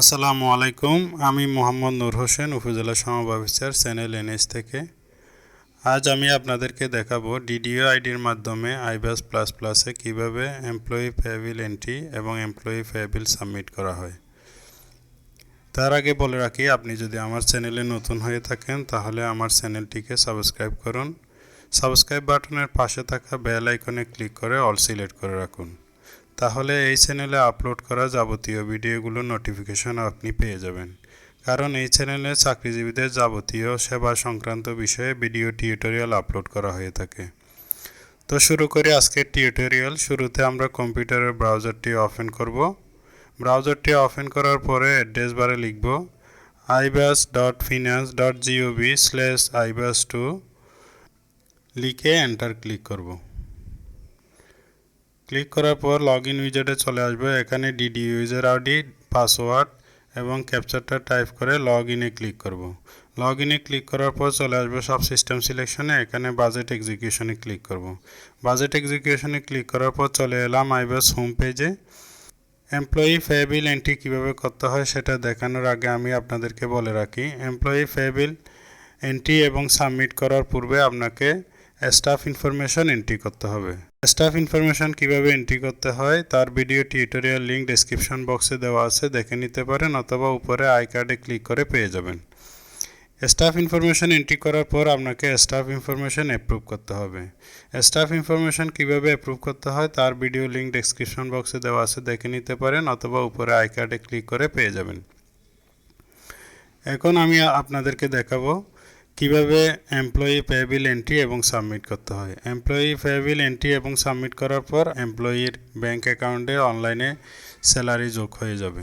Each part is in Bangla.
আসসালামু আলাইকুম, আমি মোহাম্মদ নূর হোসেন, উপজেলা সমাজ অফিসার চ্যানেল এনএস থেকে। আজ আমি আপনাদেরকে দেখাবো ডিডিও আইডির মাধ্যমে আইবাস প্লাস প্লাসে কীভাবে এমপ্লয়ি ফেবিল এন্ট্রি এবং এমপ্লয়ি ফেবিল সাবমিট করা হয়। তার আগে বলে রাখি, আপনি যদি আমার চ্যানেলে নতুন হয়ে থাকেন, তাহলে আমার চ্যানেলটিকে সাবস্ক্রাইব করুন। সাবস্ক্রাইব বাটনের পাশে থাকা বেল আইকনে ক্লিক করে অল সিলেক্ট করে রাখুন। তাহলে এই চ্যানেলে আপলোড করা যাবতীয় ভিডিওগুলোর নোটিফিকেশন আপনি পেয়ে যাবেন। কারণ এই চ্যানেলে চাকরিজীবীদের যাবতীয় সেবা সংক্রান্ত বিষয়ে ভিডিও টিউটোরিয়াল আপলোড করা হয়ে থাকে। তো শুরু করি আজকের টিউটোরিয়াল শুরুতে আমরা কম্পিউটারের ব্রাউজারটি ওপেন করব। ব্রাউজারটি ওপেন করার পরে অ্যাড্রেস বারে লিখব iBAS dot finance dot GOV slash iBAS two লিখে এন্টার ক্লিক করব। ক্লিক করার পর লগ ইন উইজার্ডে চলে আসবে। এখানে ডিডি ইউজার আইডি পাসওয়ার্ড এবং ক্যাপচারটা টাইপ করে লগ ইনে ক্লিক করব। লগ ইনে ক্লিক করার পর চলে আসবে সব সিস্টেম সিলেকশনে এখানে বাজেট এক্সিকিউশনে ক্লিক করব। বাজেট এক্সিকিউশনে ক্লিক করার পর চলে এলাম আইবাস হোম পেজে এমপ্লয়ি ফেবিল এন্ট্রি কীভাবে করতে হয় সেটা দেখানোর আগে আমি আপনাদেরকে বলে রাখি। এমপ্লয়ি ফেবিল এন্ট্রি এবং সাবমিট করার পূর্বে আপনাকে স্টাফ ইনফরমেশন এন্ট্রি করতে হবে। স্টাফ ইনফরমেশন কীভাবে এন্ট্রি করতে হয়, তার ভিডিও টিউটোরিয়াল লিঙ্ক ডেসক্রিপশন বক্সে দেওয়া আছে, দেখে নিতে পারেন অথবা উপরে আই কার্ডে ক্লিক করে পেয়ে যাবেন। স্টাফ ইনফরমেশন এন্ট্রি করার পর আপনাকে স্টাফ ইনফরমেশন অ্যাপ্রুভ করতে হবে। স্টাফ ইনফরমেশন কীভাবে অ্যাপ্রুভ করতে হয়, তার ভিডিও লিঙ্ক ডেসক্রিপশন বক্সে দেওয়া আছে, দেখে নিতে পারেন অথবা উপরে আই কার্ডে ক্লিক করে পেয়ে যাবেন। এখন আমি আপনাদেরকে দেখাবো কীভাবে এমপ্লয়ি পেবিল এন্ট্রি এবং সাবমিট করতে হয়? এমপ্লয়ি পেবিল এন্ট্রি এবং সাবমিট করার পর এমপ্লয়ির ব্যাংক অ্যাকাউন্টে অনলাইনে স্যালারি যোগ হয়ে যাবে।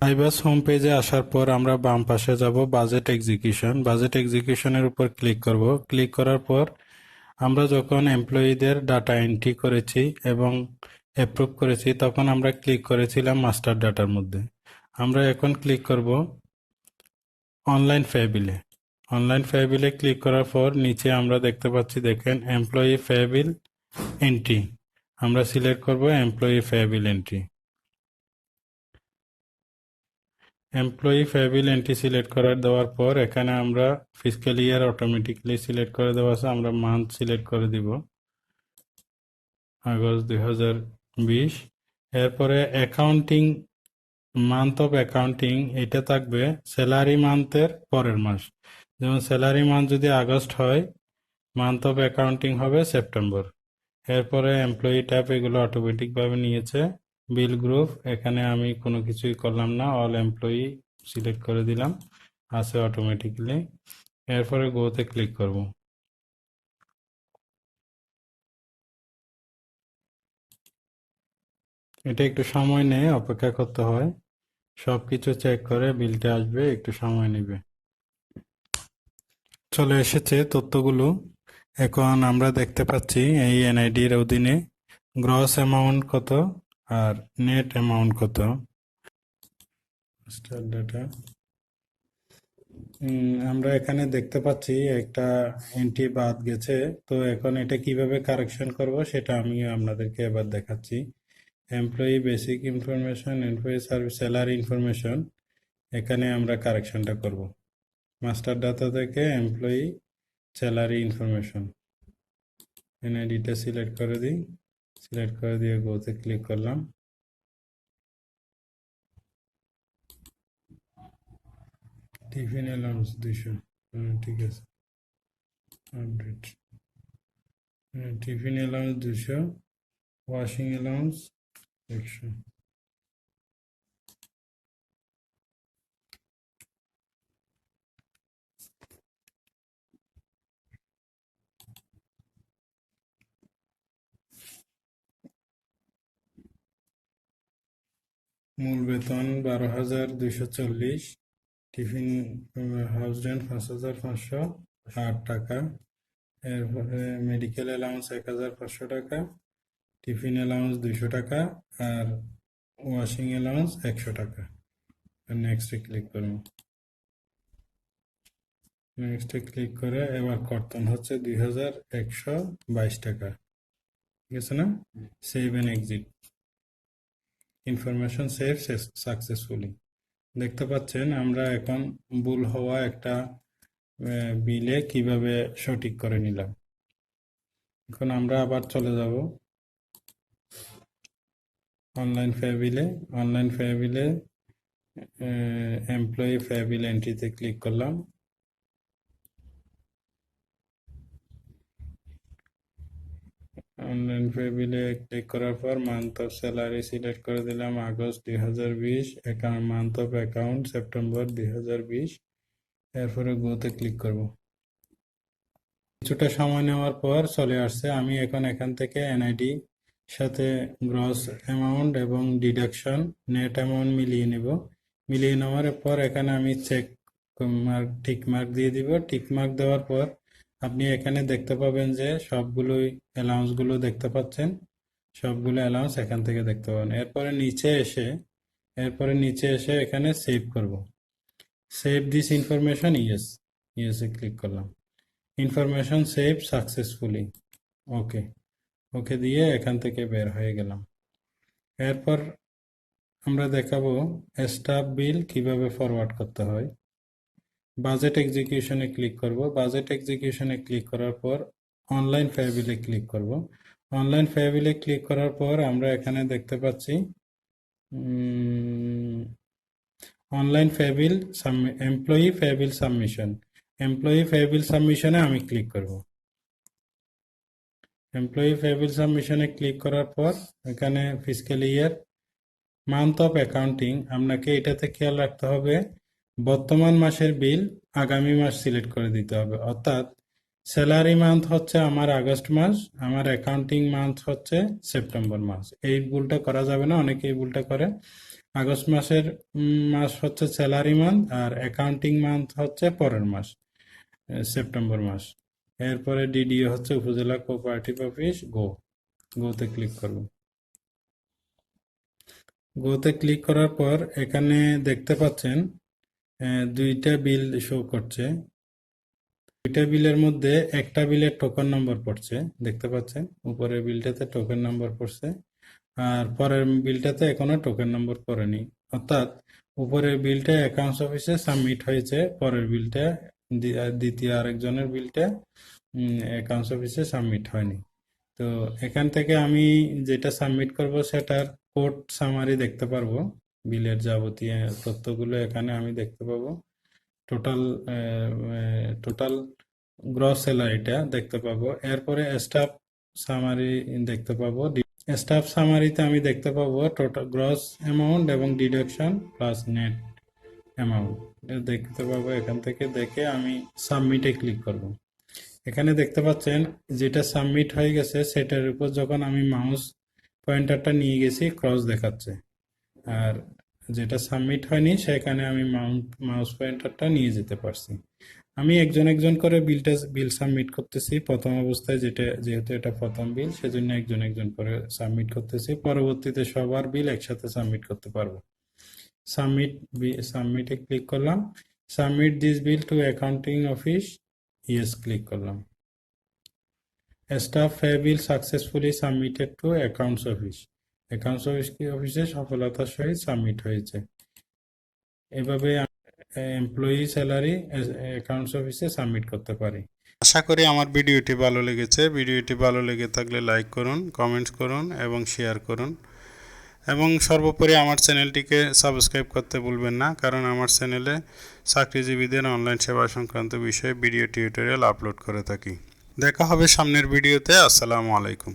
আইবাস হোম পেজে আসার পর আমরা বাম পাশে যাব বাজেট এক্সিকিউশন বাজেট এক্সিকিউশনের উপর ক্লিক করব। ক্লিক করার পর আমরা যখন এমপ্লয়ীদের ডাটা এন্ট্রি করেছি এবং অ্যাপ্রুভ করেছি, তখন আমরা ক্লিক করেছিলাম মাস্টার ডাটার মধ্যে। আমরা এখন ক্লিক করব অনলাইন ফেবিলে অনলাইন ফেবিলে ক্লিক করার পর নিচে আমরা দেখতে পাচ্ছি, দেখেন এমপ্লয়ি ফেবিল এন্ট্রি আমরা সিলেক্ট করব employee pay bill entry employee pay bill entry select করার, দেওয়ার পর এখানে আমরা ফিজিক্যাল ইয়ার অটোমেটিক্যালি সিলেক্ট করে দেওয়া আছে, আমরা মান্থ সিলেক্ট করে দিব। আগস্ট দুই হাজার বিশ। এরপরে অ্যাকাউন্টিং মান্থ অফ অ্যাকাউন্টিং এটা থাকবে স্যালারি মান্থের পরের মাস। যেমন স্যালারি মান্থ যদি আগস্ট হয় মান্থ অফ অ্যাকাউন্টিং হবে সেপ্টেম্বর এরপরে এমপ্লয়ি ট্যাপ এগুলো অটোমেটিকভাবে নিয়েছে বিল গ্রুপ এখানে আমি কোনো কিছুই করলাম না অল এমপ্লয়ি সিলেক্ট করে দিলাম আছে অটোমেটিক্যালি এরপরে গোতে ক্লিক করব। এটা একটু সময় নেয় অপেক্ষা করতে হয়। সব কিছু চেক করে বিলটা আসবে, একটু সময় নেবে। চলে এসেছে তথ্যগুলো। এখন আমরা দেখতে পাচ্ছি এই এনআইডির অধীনে গ্রস অ্যামাউন্ট কত আর নেট অ্যামাউন্ট কত। ডাটা আমরা এখানে দেখতে পাচ্ছি একটা এন্ট্রি বাদ গেছে। তো এখন এটা কীভাবে কারেকশন করব সেটা আমি আপনাদেরকে এবার দেখাচ্ছি। Employee basic information employee service salary information এখানে আমরা কারেকশনটা করব। মাস্টার ডাটা থেকে এমপ্লয়ি স্যালারি ইনফরমেশন এনআইডিটা সিলেক্ট করে দিই। সিলেক্ট করে দিয়ে গোতে ক্লিক করলাম। টিফিন অ্যালাউন্স দুশো ঠিক আছে। আপডেট টিফিন অ্যালাউন্স দুশো ওয়াশিং অ্যালাউন্স একশো মূল বেতন বারো হাজার দুইশো চল্লিশ টিফিন হাউস রেন্ট পাঁচ হাজার পাঁচশো আট টাকা। এরপরে মেডিকেল অ্যালাউন্স এক হাজার পাঁচশো টাকা টিফিন অ্যালাউন্স দুইশো টাকা আর ওয়াশিং অ্যালাউন্স একশো টাকা। নেক্সটে ক্লিক করুন। নেক্সটে ক্লিক করে এবার কর্তন হচ্ছে দুই হাজার একশো বাইশ টাকা। ঠিক আছে না? Save and exit information save successfully দেখতে পাচ্ছেন, আমরা এখন ভুল হওয়া একটা বিলে কীভাবে সঠিক করে নিলাম। এখন আমরা আবার চলে যাব। অনলাইন ফেবিলে অনলাইন ফেবিলে এমপ্লয়ি ফেবিল এন্ট্রিতে ক্লিক করলাম। অনলাইন ফেবিলে ক্লিক করার পর মান্থ অফ স্যালারি সিলেক্ট করে দিলাম আগস্ট দুই হাজার বিশ account month of account September দুই হাজার বিশ। এরপরে গোতে ক্লিক করব। কিছুটা সময় নেওয়ার পর চলে আসছে। আমি এখন এখান থেকে এনআইডি সাথে গ্রস অ্যামাউন্ট এবং ডিডাকশন নেট অ্যামাউন্ট মিলিয়ে নেব। মিলিয়ে নেওয়ার পর এখানে আমি চেক মার্ক টিক মার্ক দিয়ে দিব। টিক মার্ক দেওয়ার পর আপনি এখানে দেখতে পাবেন যে সবগুলোই অ্যালাউন্সগুলো দেখতে পাচ্ছেন। সবগুলো অ্যালাউন্স এখান থেকে দেখতে পাবেন। এরপরে নিচে এসে, এরপরে নিচে এসে এখানে সেভ করব। সেভ দিস ইনফরমেশন ইয়েস ইয়েসে ক্লিক করলাম। Information save successfully okay okay দিয়ে এখান থেকে বের হয়ে গেলাম। এরপর আমরা দেখাবো স্টাফ বিল কীভাবে ফরওয়ার্ড করতে হয়। বাজেট এক্সিকিউশনে ক্লিক করব। বাজেট এক্সিকিউশনে ক্লিক করার পর অনলাইন ফেবিলে ক্লিক করব। অনলাইন ফেবিলে ক্লিক করার পর আমরা এখানে দেখতে পাচ্ছি online pay bill employee pay bill submission employee pay bill সাবমিশনে আমি ক্লিক করব। এমপ্লয়ি ফেবিল সাবমিশনে ক্লিক করার পর এখানে physical year month of accounting আপনাকে এটাতে খেয়াল রাখতে হবে বর্তমান মাসের বিল আগামী মাস সিলেক্ট করে দিতে হবে। অর্থাৎ স্যালারি মান্থ হচ্ছে আমার আগস্ট মাস, আমার অ্যাকাউন্টিং মান্থ হচ্ছে সেপ্টেম্বর মাস। এই ভুলটা করা যাবে না, অনেকে এই ভুলটা করে। আগস্ট মাসের মাস হচ্ছে স্যালারি মান্থ আর অ্যাকাউন্টিং মান্থ হচ্ছে পরের মাস সেপ্টেম্বর মাস। এরপরে ডিডিও হচ্ছে উপজেলা কোঅপারেটিভ অফিস, গো। গোতে ক্লিক করব। গোতে ক্লিক করার পর এখানে দেখতে পাচ্ছেন দুইটা বিল শো করছে। দুইটা বিলের মধ্যে একটা বিলের টোকন নম্বর পড়ছে, দেখতে পাচ্ছেন? উপরের বিলটাতে টোকেন নম্বর পড়ছে, আর পরের বিলটাতে এখনও টোকেন নম্বর পড়েনি। অর্থাৎ উপরের বিলটা অ্যাকাউন্টস অফিসে সাবমিট হয়েছে, পরের বিলটা দ্বিতীয় আরেকজনের বিলটা অ্যাকাউন্টস অফিসে সাবমিট হয়নি। তো এখান থেকে আমি যেটা সাবমিট করব, সেটার কোড সামারি দেখতে পারব। বিলের যাবতীয় তথ্যগুলো এখানে আমি দেখতে পাবো। টোটাল টোটাল গ্রস স্যালারিটা দেখতে পাবো। এরপরে স্টাফ সামারি দেখতে পাবো। স্টাফ সামারিতে আমি দেখতে পাবো টোটাল গ্রস অ্যামাউন্ট এবং ডিডাকশন প্লাস নেট অ্যামাউন্ট দেখতে পাবো এখান থেকে দেখে আমি সাবমিটে ক্লিক করব। এখানে দেখতে পাচ্ছেন, যেটা সাবমিট হয়ে গেছে, সেটার উপর যখন আমি মাউস পয়েন্টারটা নিয়ে গেছি ক্রস দেখাচ্ছে। আর যেটা সাবমিট হয়নি, সেখানে আমি মাউন্ট মাউস পয়েন্টারটা নিয়ে যেতে পারছি। আমি একজন একজন করে বিলটা বিল সাবমিট করতেছি। প্রথম অবস্থায় যেটা, যেহেতু এটা প্রথম বিল সেজন্য একজন একজন করে সাবমিট করতেছি। পরবর্তীতে সবার বিল একসাথে সাবমিট করতে পারব। সাবমিট সাবমিটে ক্লিক করলাম। Submit this bill to accounting office yes click করলাম। Staff pay bill successfully submitted to accounts office accounts অফিসে সফলতার সহিত সাবমিট হয়েছে। এভাবে এমপ্লয়ি স্যালারি অ্যাকাউন্টস অফিসে সাবমিট করতে পারি। আশা করি আমার ভিডিওটি ভালো লেগেছে। ভিডিওটি ভালো লেগে থাকলে লাইক করুন কমেন্টস করুন এবং শেয়ার করুন। এবং সর্বোপরি আমার চ্যানেলটিকে সাবস্ক্রাইব করতে ভুলবেন না, কারণ আমার চ্যানেলে চাকরিজীবীদের অনলাইন সেবা সংক্রান্ত বিষয়ে ভিডিও টিউটোরিয়াল আপলোড করে থাকি। দেখা হবে সামনের ভিডিওতে। আসসালামু আলাইকুম।